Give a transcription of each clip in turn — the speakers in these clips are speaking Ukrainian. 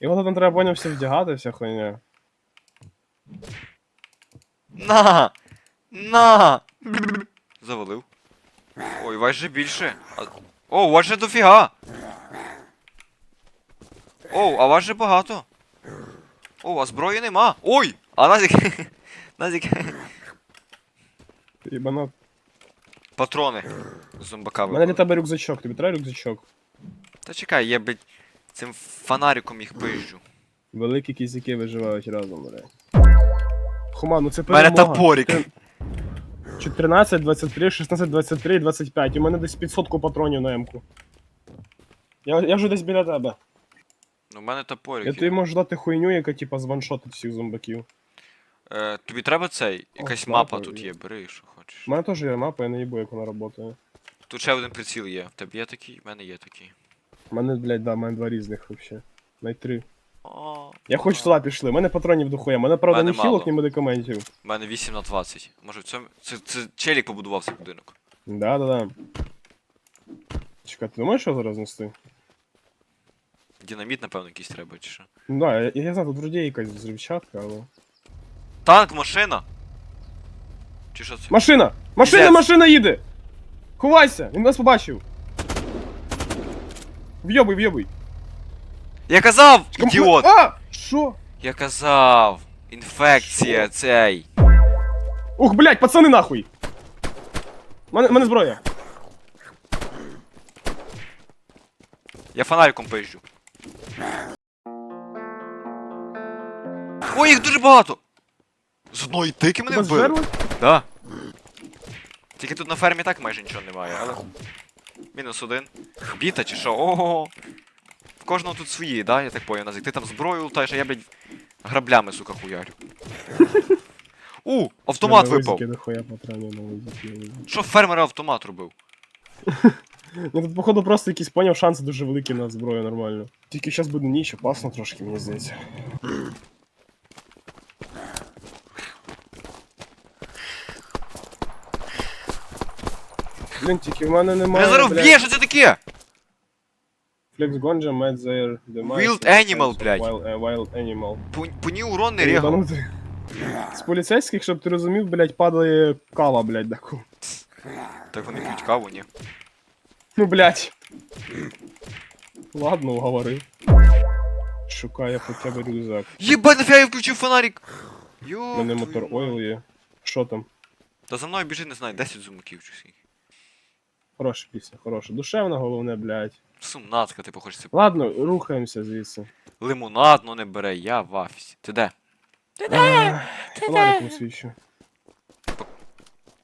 Його там треба поняв все вдягати, вся хуйня. На! На! Завалив. Ой, вас же більше. А... О, у вас же дофіга! О, а вас же багато. О, а зброї нема. Ой! А Назік. Назік. Ібанат. Патрони. Зомбака У мене для випали. тебе рюкзачок, тобі треба рюкзачок. Та чекай, я блядь, цим фонариком їх пизджу. Великі кізяки виживають разом, блядь. Хума, ну це У мене топорик. 14, 23, 16, 23, 25. У мене десь 500 патронів на М-ку. Я, я вже десь біля тебе. Ну, у мене топорик. Я тобі можу дати хуйню, яка типа званшотить всіх зомбаків. Е, тобі треба цей? Якась так, мапа тут є, бери, що хочеш. У мене теж є мапа, я не їбу, як вона працює. Тут ще один приціл є. В тебе є такий, в мене є такий. У мене, блядь, да, у мене два різних вообще. Най три. О, Я хоч туди пішли, у мене патронів дохуя. У мене, правда, Мене ні хілок, ні медикаментів. У мене 8 на 20. Може в цьому. Це, це челік побудував цей будинок. Да, да, да. Чекай, ти думаєш, що зараз нести? Динаміт, напевно, якийсь треба, чи що. Ну да, я, я знаю, тут вроді є якась взривчатка, але. Танк, машина! Чи що це? Машина! Машина, Піздець. машина їде! Ховайся! Він нас побачив! В'єбуй, в'єбуй! Я казав! Ідіот! А! Що? Я казав! Інфекція цей! Ух, блядь, пацани нахуй! Мене, мене зброя! Я фонариком поїжджу. Ой, їх дуже багато! З одної тики мене Тебе вбили? зжерли? Да. Тільки тут на фермі так майже нічого немає, але. Мінус один. Біта чи що? Ого. В кожного тут свої, да, я так поняв, Назик. Ти там зброю лутаєш, а я, блядь, граблями, сука, хуярю. У, автомат випав. Що фермер автомат робив? Ну тут, походу, просто якісь поняв шанси дуже великі на зброю нормально. Тільки зараз буде ніч, опасно трошки, мені здається. Блін, тільки в мене немає. Мене зараз вб'є, що це таке? Flex Gonja met their demise. Wild animal, блядь. Wild, е, wild animal. По, по ній урон не регав. З поліцейських, щоб ти розумів, блядь, падає кава, блядь, таку. Так вони п'ють каву, ні. Ну, блядь. Ладно, уговорив. Шукаю хоча б рюкзак. Єбать, нафіга я включив фонарик! У Йо. мене мотор ойл є. Що там? Та за мною біжить, не знаю, 10 зумаків чи скільки. Хороша пісня, хороша. Душевна, головне, блядь. Сумнацька, типу, хочеться. Ладно, рухаємося звідси. Лимонад, ну не бере, я в офісі. Ти де? Фонариком свічу.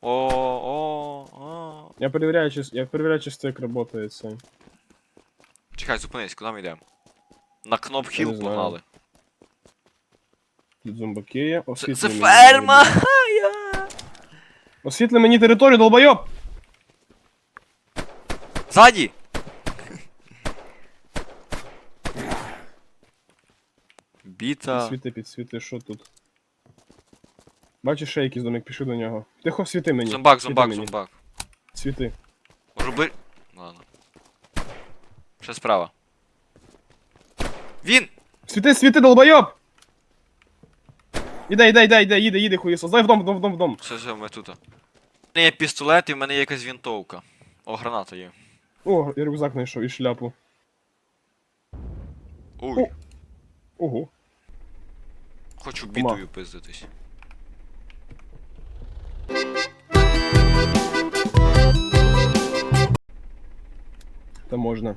О, о, о. Я перевіряю, чи, я перевіряю, чи як працює це. Чекай, зупинись, куди ми йдемо? На Кноп Хіл знаю. погнали. Тут зомбаки є. Це, Освітли це мені ферма! Я. Освітли мені територію, долбойоб! Ззаді! Біта. Підсвіти, підсвіти, що тут? Бачиш ще якийсь домик, пішли до нього. Тихо, світи мені. Зомбак, світи зомбак, мені. зомбак. Світи. Можу бли... Ладно. Ще справа. Він! Світи, світи, долбойоб! Іде, іде, іде, іде, їде, їде, хуєсос. Дай в дом, в дом, в дом, в дом. Все, все, ми тут. У мене є пістолет і в мене є якась вінтовка. О, граната є. О, я рюкзак знайшов і шляпу. Ой, О. Ого. хочу бітою пиздитись. Та можна.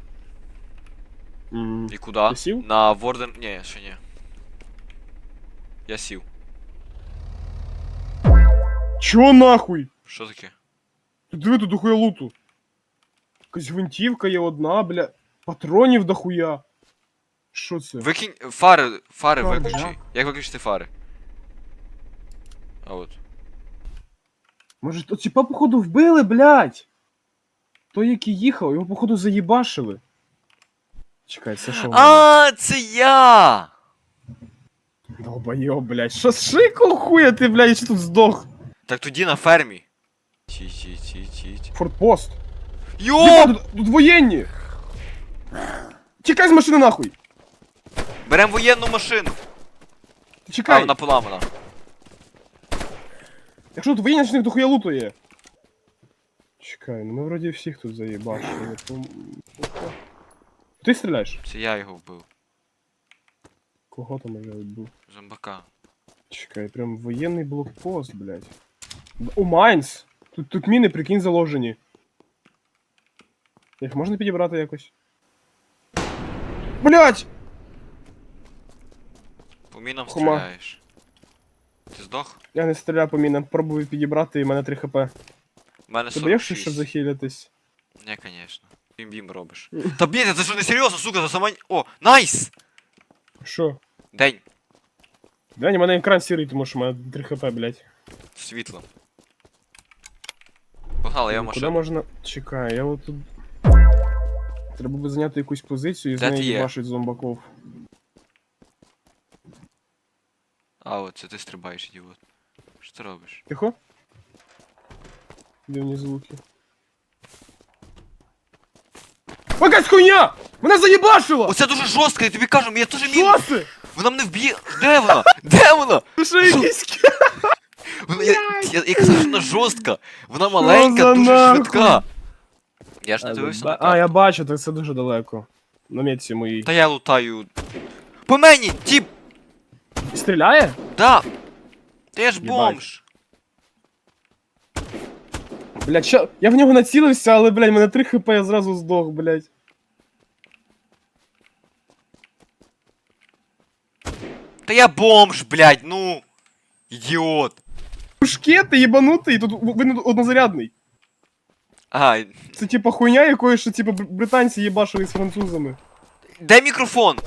М, І куди? Ти сів? На Ворден. Ні, ще ні. Я сів. Чо нахуй? Що таке? Тут диви тут дохуя луту. Якась гвинтівка є одна, бля. Патронів дохуя. Що це? Викинь. Фари, фари Фари, виключи. як? Виключити фари? А от. Може, то типа, походу, вбили, блядь. Той, який їхав, його, походу, заїбашили. Чекай, це що? А, це я! Долбойоб, блядь. Що з шиком хуя ти, блядь, я ще тут здох? Так тоді на фермі. Ті, ті, ті, ті, ті. Фортпост. Йо! Єба, тут, тут воєнні! Тікай з машини нахуй! Берем воєнну машину. Ти А, чекай, вона поламана. якщо тут воєнний них дохуя луту є. Чекай, ну ми вроді всіх тут заїбашили. Пом- Ти стріляєш? Це я його вбив. Кого там я відбув? Зомбака. Чекай, прям воєнний блокпост, блядь. О, Майнс! Тут, тут міни, прикинь, заложені. Їх можна підібрати якось? Блять! По мінам Хума. стріляєш. Ти здох? Я не стріляю по мінам, пробую підібрати, і в мене 3 хп. У мене Ти боїшся, 46. щоб захилятись? Не, конечно. Бім-бім робиш. Та блін, це що не серйозно, сука, за сама... О, найс! Що? День. Глянь, у мене екран сірий, тому що в мене 3 хп, блять. Світло. Погнали, я в Куди машину. можна. Чекай, я от тут. Треба би зайняти якусь позицію і з Де ти неї є? їбашить зомбаков. А, от це ти стрибаєш, ідіот. Що ти робиш? Тихо? Дивні звуки. Якась хуйня! Мене заєбашило! Оце дуже жорстко, я тобі кажу, я теж мін. Що це? Вона мене вб'є. Де вона? Де вона? Це що Вона, я, я, я казав, що вона жорстка. Вона маленька, за дуже нахуй? швидка. Я ж не дивився на А, карту. я бачу, так це дуже далеко. На метці моїй. Та я лутаю. По мені, тіп! Стріляє? Да! Я ж бомж. Блять, що? Я в нього націлився, але, блядь, мене 3 хп, я зразу здох, блядь. Та я бомж, блядь, ну. Ідіот. Пушки, ти єбанутий, тут він однозарядний. Ага, Це типа хуйня якої, що типа британці їбашили з французами. де мікрофон?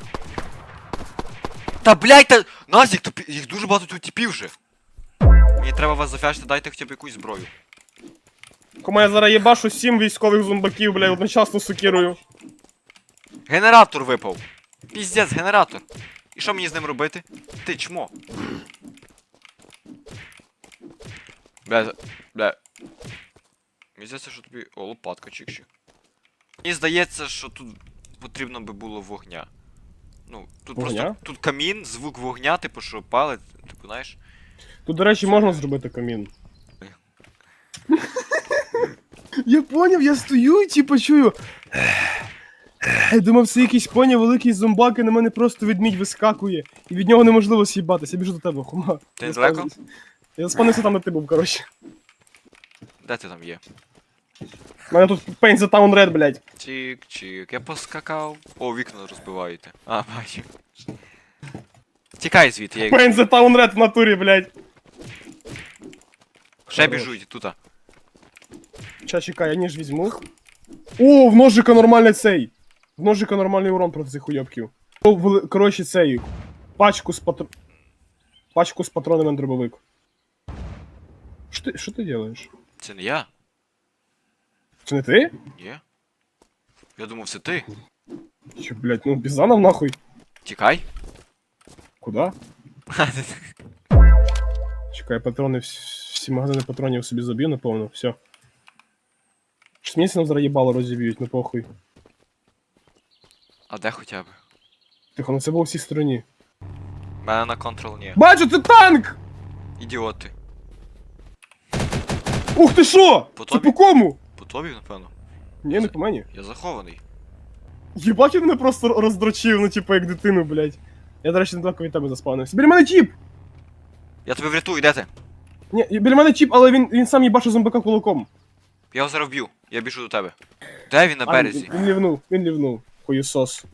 Та блядь, та. Назік, то пі- їх дуже багато тут типів вже. Мені треба вас зафяшити, дайте хоча б якусь зброю. Кома я зараз їбашу сім військових зомбаків, блядь, одночасно сукірую. Генератор випав. Піздець, генератор. І що мені з ним робити? Ти чмо. Бля, бля. Мені здається, що тобі. О, лопатка чикші. Мені здається, що тут потрібно би було вогня. Ну, тут Вогня? просто тут камін, звук вогня, типу, що палить, типу, знаєш. Тут, до речі, можна зробити камін. Я поняв, я стою і типу чую. Я думав, це якийсь поняв великий зомбак, і на мене просто ведмідь вискакує. І від нього неможливо с'їбатися. Я біжу до тебе, хума. Ти Я далеко? спав- Я спавнився там, де ти був, коротше. Де ти там є? У мене тут Paint the Town Red, блядь. Чик-чик, я поскакав. О, вікна розбиваєте. А, бачу. Тікай звідти, я їх Paint the Town Red в натурі, блядь. ще біжуть тута. Ча, чекай, я ніж візьму. О, в ножика нормальний цей. В ножика нормальний урон проти цих уйобків. О, вели- Коротше, цей. Пачку з патр... Пачку з патронами на дробовик. Що ти, що ти робиш? Це не я? Це не ти? Ні. Я думав, це ти. Що, блядь, ну Бізанов нахуй. Тікай. Куда? Чекай, патрони, всі, магазини патронів собі заб'ю, напевно, все. Що мені нам зараз їбало розіб'ють, ну похуй. А де хоча б? Тихо, ну це було в цій стороні. Мене на контрол ні. Бачу, це танк! Ідіоти. Ух ти що? По Це тобі? по кому? По тобі, напевно. Ні, не по мені. Я захований. Єбать, він мене просто роздрочив, ну типу як дитину, блядь. Я, до речі, недалеко від тебе заспавнився. Біля мене чіп! Я тебе врятую, де ти? Ні, біля мене чіп, але він, він сам їбашив зомбака кулаком. Я його зараз вб'ю. Я біжу до тебе. Де він на А, березі? Він, він лівнув, він лівнув. Хуєсос.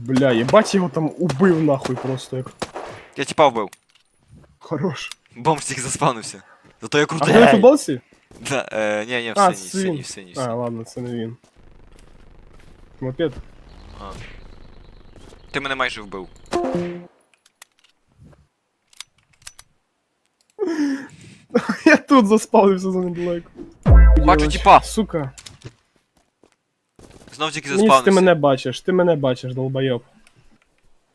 Бля, єбать його там убив нахуй просто як. Я тіпа вбив. Хорош. Бомж тільки заспавнився. Зато я А крутий. ти на футболці? Да, е, ні, ні, в А, синій, це він. синій, синій, А, синій. ладно, це не він. Мопед. А. Ти мене майже вбив. Я тут заспавнився за недалеко. Бачу тіпа. Сука. Знов тільки ж ти заспавнився. мене бачиш, ти мене бачиш, долбойоб.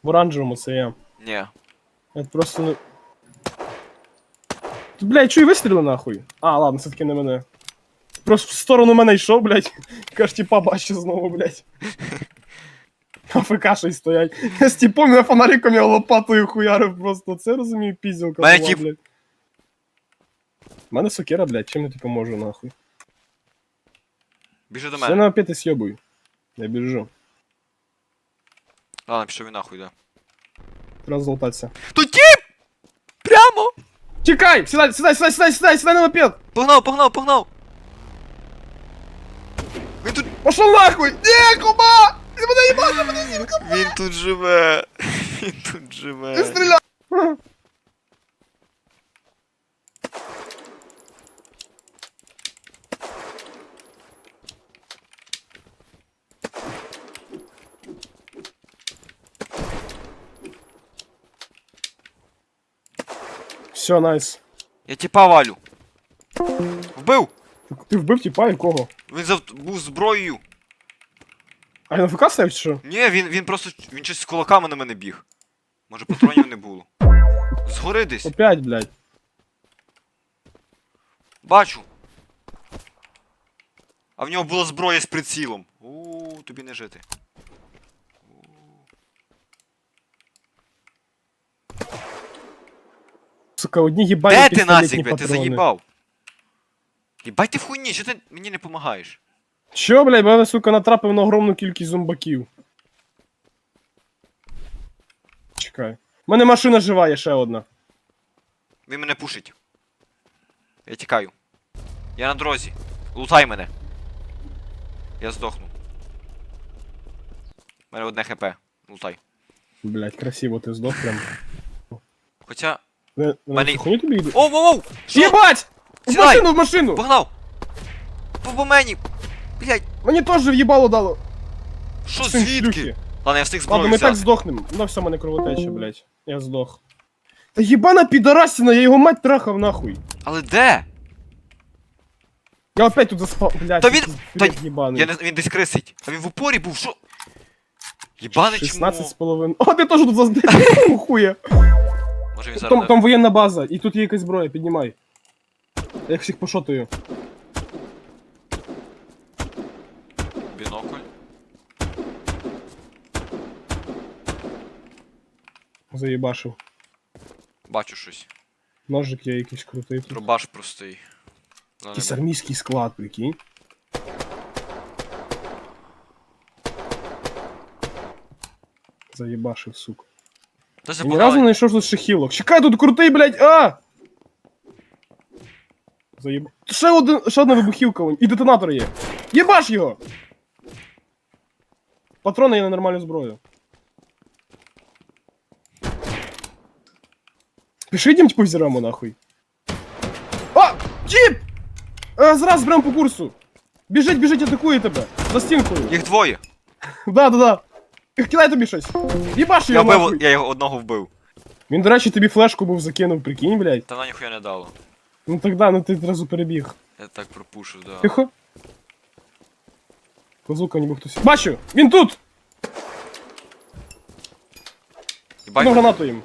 В оранжевому це я. Ні. Я просто не. Тут, блядь, чую вистріли нахуй. А, ладно, все таки не мене. Просто в сторону мене йшов, блядь. Каш, типа бачу знову, блядь. АФК щось стоять. Я з типом на фонариком я лопатою хуярив просто. Це розумію, пізділка. Мене була, блядь. У мене сокира, блядь, чим я тобі поможу, нахуй. Біжи до Все мене. на опять съебуй. Я біжу. Ладно, пішов він нахуй, да. Треба золотатися. Тут тіп! Прямо! Тікай! Сідай, сідай, сідай, сідай, сідай, сідай на мопед! Погнав, погнав, погнав! Він тут. Пошел нахуй! Не, кума! Ти мене їбати, мене зірка! Він тут живе! Він тут живе! Не стріляй! Все, найс. Я тіпа валю. Вбив! Ти, ти вбив тіпа якого? Він зав... був зброєю. А він ФК стояв чи що? Ні, він, він просто. Він щось з кулаками на мене біг. Може патронів не було. Згори десь. Опять, блядь. Бачу. А в нього була зброя з прицілом. У, тобі не жити. Сука, одні їбані Де ти пістолетні насік, блядь? Ти патрони. заїбав. Їбать ти в хуйні, що ти мені не помагаєш? Чо, блядь, мене, сука, натрапив на огромну кількість зомбаків. Чекай. У мене машина жива, є ще одна. Він мене пушить. Я тікаю. Я на дорозі. Лутай мене. Я здохну. У мене одне хп. Лутай. Блядь, красиво ти здох прям. Хоча. Мене... хуйню тобі йде? Оу, оу, оу! Що? Єбать! В Сідай! машину, в машину! Погнав! По, по мені! Блять, Мені теж в'їбало дало. що Син звідки? шлюхи. Ладно, я встиг зброю Ладно, ми так взяти. здохнем. Ну все, мене кровотече, блядь. Я здох. Та єбана підарасіна, я його мать трахав нахуй. Але де? Я опять тут заспав, блядь. Та він- якийсь та бред єбаний. Я не, він десь крисить. А він в упорі був, що? Єбане 16 з половиною. О, ти теж тут заздав. Хуя. Може він зараз... Там, да- там воєнна база, і тут є якась зброя, піднімай. Я їх всіх пошотую. Бінокль. Заєбашив. Бачу щось. Ножик є якийсь крутий тут. Дробаш простий. Ну, Якийсь армійський склад, прикинь. Заєбашив, сука. Я ні разу не знайшов тут шихілок. Чекай, тут крутий, блядь, а! Заєб... Ще, один, ще одна вибухівка, вон, і детонатор є. Єбаш його! Патрони є на нормальну зброю. Пиши йдем типу взіремо нахуй. А! Джіп! Е, зараз прям по курсу. Біжить, біжить, атакує тебе. За стінкою. Їх двоє. Да, да, да. Кидай тобі щось. Єбаш Я його вбив, нахуй. я його одного вбив. Він, до речі, тобі флешку був закинув, прикинь, блядь. Та вона ніхуя не дало. Ну тогда, ну ти одразу перебіг. Я так пропушу, да. Тихо. Козука ніби хтось. Бачу! Він тут! Єбать. Ну гранату їм.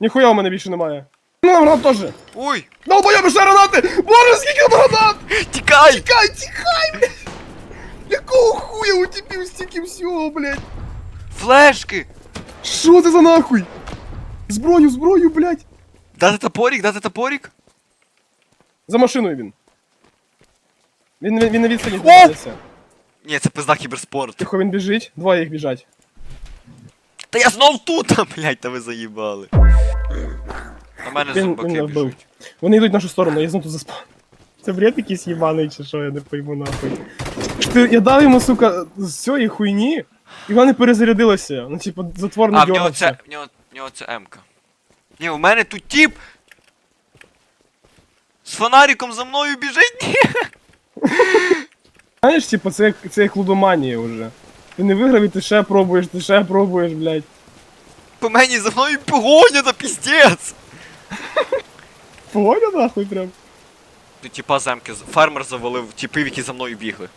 Ніхуя у мене більше немає. Ну, гранат теж. Ой! Долбойоби ще гранати! Боже, скільки там гранат! Тікай! Тікай, тікай, блядь! Якого хуя у тебе стільки всього, блядь? Флешки! Що це за нахуй? Зброю, зброю, блядь! Дати топорик, дати топорик? За машиною він. Він, він, він на відстані знаходиться. Ні, це пизда кіберспорт. Тихо, він біжить, двоє їх біжать. Та я знов тут, а, блядь, та ви заїбали. На мене Він, він зомбаки вбив. біжуть. Вони йдуть в нашу сторону, я знов тут заспав. Це бред якийсь їбаний чи що, я не пойму нахуй. Ти, я дав йому, сука, з цієї хуйні, і вона не перезарядилася. Ну, типу, затвор не А, в нього це, в нього, в нього це М-ка. Ні, у мене тут тіп! З фонариком за мною біжить? Ні! Знаєш, типу, це, як- це як лудоманія вже. Ти не виграв і ти ще пробуєш, ти ще пробуєш, блядь. По мені за мною погоня та піздець! Погода нахуй прям. Тут тіпа земки, фермер завалив тіпів, які за мною бігли.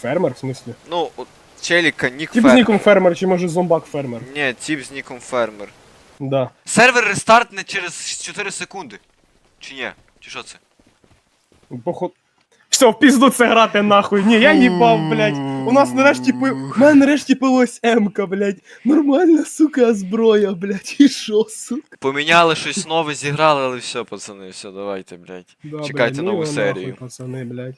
Фермер, в смислі? Ну, от челіка, нік Тип з фермер. ніком фермер, чи може зомбак фермер. Ні, тіп з ніком фермер. Да. Сервер рестартне через 4 секунди. Чи ні? Чи що це? Поход. Все, в пізду це грати нахуй. Ні, я їбав, блядь. У нас нарешті пи... У мене нарешті пилось М-ка, блядь. Нормальна, сука, зброя, блядь. І шо, сука? Поміняли щось нове, зіграли, але все, пацани, все, давайте, блядь. Да, Чекайте блядь, ну нову його серію. Нахуй, пацани, блядь.